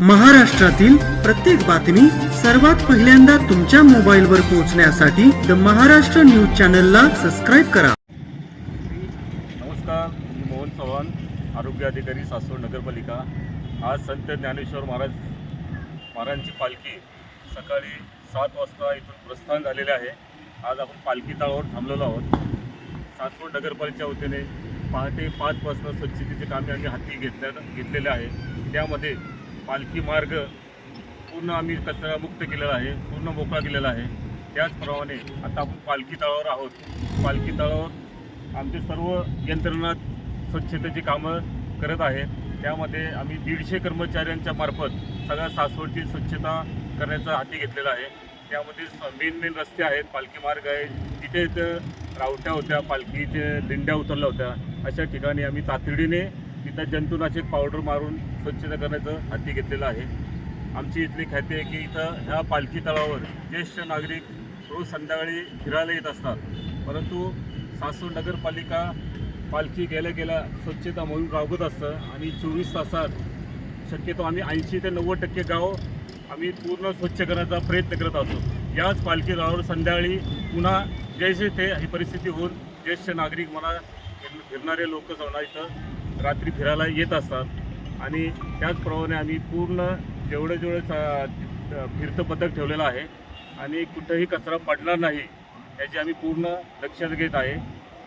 महाराष्ट्रातील प्रत्येक बातमी सर्वात पहिल्यांदा तुमच्या मोबाईलवर पोहोचण्यासाठी द महाराष्ट्र न्यूज चॅनलला सबस्क्राईब करा. नमस्कार मी मोहन चव्हाण आरोग्य अधिकारी सासवड नगरपालिका. आज संत ज्ञानेश्वर महाराज महाराजांची पालखी सकाळी सात वाजता इथून प्रस्थान झालेले आहे. आज आपण पालखी तळावर थांबलेलो आहोत. सासवड नगरपालिकेच्या वतीने पहाटे पाचपासून स्वच्छतेचे कामे आम्ही हाती घेतल्या घेतलेले आहे. त्यामध्ये पालखी मार्ग पूर्ण आम्ही कचरामुक्त केलेला आहे पूर्ण मोकळा केलेला आहे. त्याचप्रमाणे आता आपण पालखी तळावर आहोत. पालखी तळावर आमचे सर्व यंत्रणा स्वच्छतेची कामं करत आहेत. त्यामध्ये आम्ही दीडशे कर्मचाऱ्यांच्या मार्फत सगळ्या सासवडची स्वच्छता करण्याचा हाती घेतलेला आहे. त्यामध्ये मेन मेन रस्ते आहेत. पालखी मार्ग आहे. तिथे इथं रावट्या होत्या पालखीचे दिंड्या उतरल्या होत्या. अशा ठिकाणी आम्ही तातडीने तिथं जंतुनाशक पावडर मारून स्वच्छता करण्याचं हाती घेतलेलं आहे. आमची इथली ख्याती आहे की इथं ह्या पालखी तळावर ज्येष्ठ नागरिक रोज संध्याकाळी फिरायला येत असतात. परंतु सासूर नगरपालिका पालखी गेल्या गेल्या स्वच्छता मोहीम राबवत असतं आणि चोवीस तासात शक्यतो आम्ही ऐंशी ते नव्वद टक्के गाव आम्ही पूर्ण स्वच्छ करण्याचा प्रयत्न करत असतो याच पालखी तळावर संध्याकाळी पुन्हा जैसे ते ही परिस्थिती होऊन ज्येष्ठ नागरिक मला फिरणारे लोक समजा इथं रात्री फिरायला येत असतात. आणि त्याचप्रमाणे आम्ही पूर्ण जेवढं जेवढं फिरतं पथक ठेवलेलं आहे. आणि कुठंही कचरा पडणार नाही याची आम्ही पूर्ण लक्षात घेत आहे.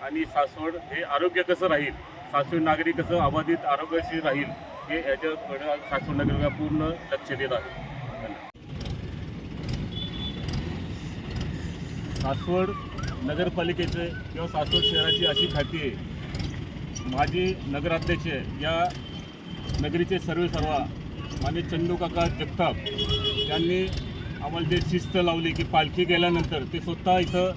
आणि सासवड हे आरोग्य कसं राहील? सासवड नागरिक कसं अबाधित आरोग्याशी राहील? हे याच्याकडे सासवड नगरला पूर्ण लक्ष देत आहे. सासवड नगरपालिकेचे किंवा सासवड शहराची अशी खाती आहे. माजी नगराध्यक्ष या नगरीचे सर्वे सर्वा मान्य चंदूकाका जगताप यांनी आम्हाला जे शिस्त लावली की पालखी गेल्यानंतर ते स्वतः इथं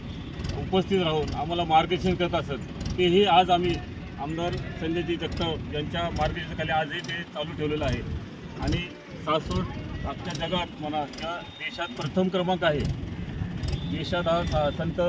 उपस्थित राहून आम्हाला मार्गदर्शन करत असत तेही आज आम्ही आमदार संजयजी जगताप यांच्या मार्गदर्शनाखाली आजही ते चालू ठेवलेलं आहे. आणि सासूर आजच्या जगात म्हणा किंवा देशात प्रथम क्रमांक आहे. देशात हा संत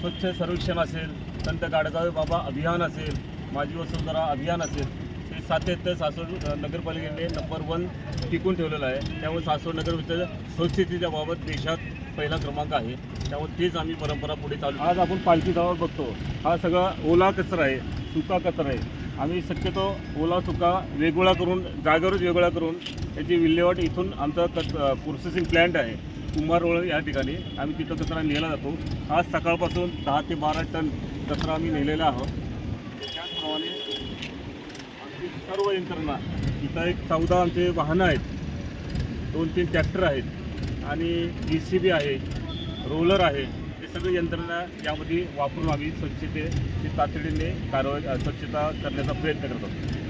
स्वच्छ सर्वेक्षण असेल संत गाडगावे बाबा अभियान असेल माझी वसुंधरा अभियान असेल हे सातत्य सासवड नगरपालिकेने नंबर वन टिकून ठेवलेलं आहे. त्यामुळे सासवड नगर स्वच्छतेच्या बाबत देशात पहिला क्रमांक आहे. त्यामुळे तेच आम्ही परंपरा पुढे चालू आज आपण पालखी गावात बघतो. हा सगळा ओला कचरा आहे सुका कचरा आहे. आम्ही शक्यतो ओला सुका वेगवेगळा करून जागेवरच वेगवेगळा करून त्याची विल्हेवाट इथून आमचा कच प्रोसेसिंग प्लॅन्ट आहे कुंभारवळ या ठिकाणी. आम्ही तिथं कचरा नेला जातो. आज सकाळपासून दहा ते बारा टन कचरा आम्ही नेलेला आहोत त्याचप्रमाणे आमची सर्व यंत्रणा इथं एक चौदा आमचे वाहनं आहेत. दोन तीन ट्रॅक्टर आहेत. आणि डी सी बी आहे रोलर आहे. हे सगळी यंत्रणा यामध्ये वापरून आम्ही स्वच्छतेची तातडीने कारवाई स्वच्छता करण्याचा प्रयत्न करत आहोत.